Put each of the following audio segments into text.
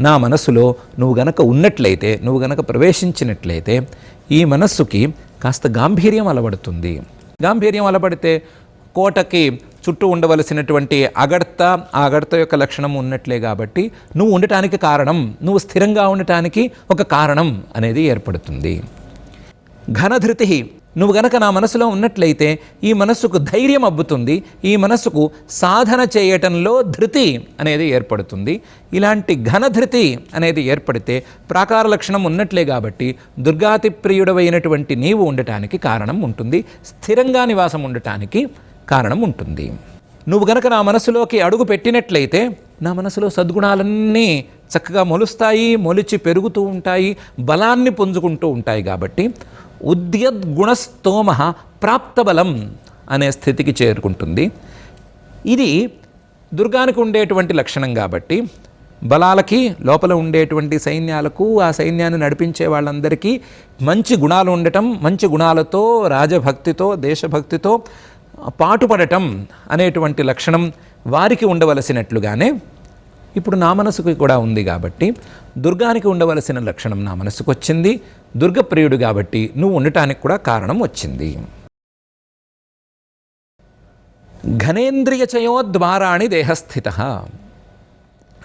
నా మనసులో నువ్వు గనక ఉన్నట్లయితే నువ్వు గనక ప్రవేశించినట్లయితే ఈ మనస్సుకి కాస్త గాంభీర్యం అలవడుతుంది. గాంభీర్యం అలవడితే కోటకి చుట్టూ ఉండవలసినటువంటి అగడత ఆ అగడత యొక్క లక్షణం ఉన్నట్లే కాబట్టి నువ్వు ఉండటానికి కారణం నువ్వు స్థిరంగా ఉండటానికి ఒక కారణం అనేది ఏర్పడుతుంది. ఘనధృతి. నువ్వు గనక నా మనసులో ఉన్నట్లయితే ఈ మనస్సుకు ధైర్యం అబ్బుతుంది ఈ మనస్సుకు సాధన చేయటంలో ధృతి అనేది ఏర్పడుతుంది. ఇలాంటి ఘనధృతి అనేది ఏర్పడితే ప్రాకార లక్షణం ఉన్నట్లే కాబట్టి దుర్గాతి ప్రియుడవైనటువంటి నీవు ఉండటానికి కారణం ఉంటుంది స్థిరంగా నివాసం ఉండటానికి కారణం ఉంటుంది. నువ్వు గనక నా మనసులోకి అడుగు పెట్టినట్లయితే నా మనసులో సద్గుణాలన్నీ చక్కగా మొలుస్తాయి మొలిచి పెరుగుతూ ఉంటాయి బలాన్ని పుంజుకుంటూ ఉంటాయి కాబట్టి ఉద్యద్గుణస్తోమ ప్రాప్తబలం అనే స్థితికి చేరుకుంటుంది. ఇది దుర్గానికి ఉండేటువంటి లక్షణం కాబట్టి బలాలకి లోపల ఉండేటువంటి సైన్యాలకు ఆ సైన్యాన్ని నడిపించే వాళ్ళందరికీ మంచి గుణాలు ఉండటం మంచి గుణాలతో రాజభక్తితో దేశభక్తితో పాటుపడటం అనేటువంటి లక్షణం వారికి ఉండవలసినట్లుగానే ఇప్పుడు నా మనసుకు కూడా ఉంది కాబట్టి దుర్గానికి ఉండవలసిన లక్షణం నా మనసుకు వచ్చింది. దుర్గప్రియుడు కాబట్టి నువ్వు ఉండటానికి కూడా కారణం వచ్చింది. ఘనేంద్రియచయో ద్వారాణి దేహస్థిత.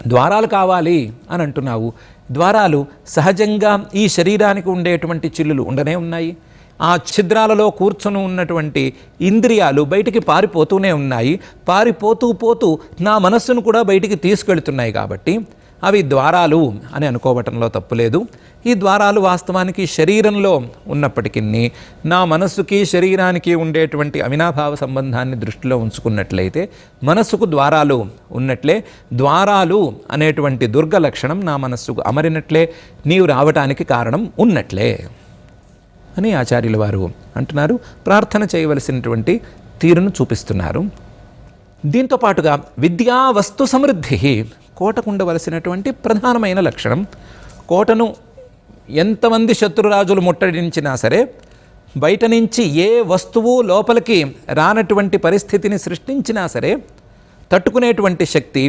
ద్వారాలు కావాలి అని అంటున్నావు. ద్వారాలు సహజంగా ఈ శరీరానికి ఉండేటువంటి చిల్లులు ఉండనే ఉన్నాయి. ఆ ఛిద్రాలలో కూర్చొని ఉన్నటువంటి ఇంద్రియాలు బయటికి పారిపోతూనే ఉన్నాయి. పారిపోతూ పోతూ నా మనస్సును కూడా బయటికి తీసుకెళ్తున్నాయి కాబట్టి అవి ద్వారాలు అని అనుకోవటంలో తప్పులేదు ఈ ద్వారాలు వాస్తవానికి శరీరంలో ఉన్నప్పటికీ నా మనస్సుకి శరీరానికి ఉండేటువంటి అవినాభావ సంబంధాన్ని దృష్టిలో ఉంచుకున్నట్లయితే మనస్సుకు ద్వారాలు ఉన్నట్లే ద్వారాలు అనేటువంటి దుర్గ లక్షణం నా మనస్సుకు అమరినట్లే నీవు రావటానికి కారణం ఉన్నట్లే. అని ఆచార్యుల వారు అంటున్నారు. ప్రార్థన చేయవలసినటువంటి తీరును చూపిస్తున్నారు. దీంతో పాటుగా విద్యా వస్తు సమృద్ధి కోటకు ఉండవలసినటువంటి ప్రధానమైన లక్షణం. కోటను ఎంతమంది శత్రురాజులు ముట్టడించినా సరే బయట నుంచి ఏ వస్తువు లోపలికి రానటువంటి పరిస్థితిని సృష్టించినా సరే తట్టుకునేటువంటి శక్తి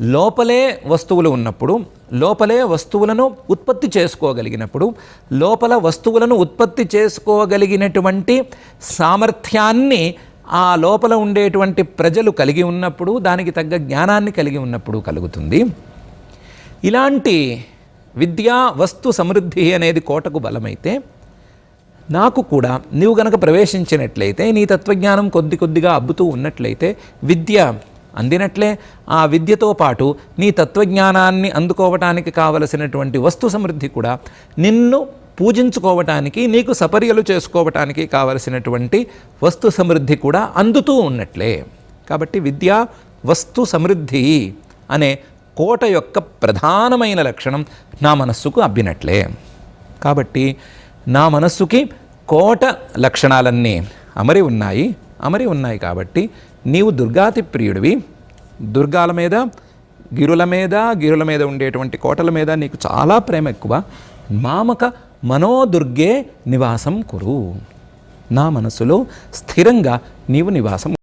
లోపలే వస్తువులు ఉన్నప్పుడు లోపలే వస్తువులను ఉత్పత్తి చేసుకోగలిగినప్పుడు లోపల వస్తువులను ఉత్పత్తి చేసుకోగలిగినటువంటి సామర్థ్యాన్ని ఆ లోపల ఉండేటువంటి ప్రజలు కలిగి ఉన్నప్పుడు దానికి తగ్గ జ్ఞానాన్ని కలిగి ఉన్నప్పుడు కలుగుతుంది. ఇలాంటి విద్యా వస్తు సమృద్ధి అనేది కోటకు బలమైతే నాకు కూడా నీవు గనక ప్రవేశించినట్లయితే నీ తత్వజ్ఞానం కొద్ది కొద్దిగా అబ్బుతూ ఉన్నట్లయితే విద్య అందినట్లే ఆ విద్యతో పాటు నీ తత్వజ్ఞానాన్ని అందుకోవటానికి కావలసినటువంటి వస్తు సమృద్ధి కూడా నిన్ను పూజించుకోవటానికి నీకు సపర్యలు చేసుకోవటానికి కావలసినటువంటి వస్తు సమృద్ధి కూడా అందుతూ ఉన్నట్లే. కాబట్టి విద్య వస్తు సమృద్ధి అనే కోట యొక్క ప్రధానమైన లక్షణం నా మనస్సుకు అబ్బినట్లే. కాబట్టి నా మనస్సుకి కోట లక్షణాలన్నీ అమరి ఉన్నాయి అమరి ఉన్నాయి కాబట్టి నీవు దుర్గాతి ప్రియుడివి. దుర్గాల మీద గిరుల మీద గిరుల మీద ఉండేటువంటి కోటల మీద నీకు చాలా ప్రేమ ఎక్కువ. మామక మనోదుర్గే నివాసం కురు. నా మనసులో స్థిరంగా నీవు నివాసం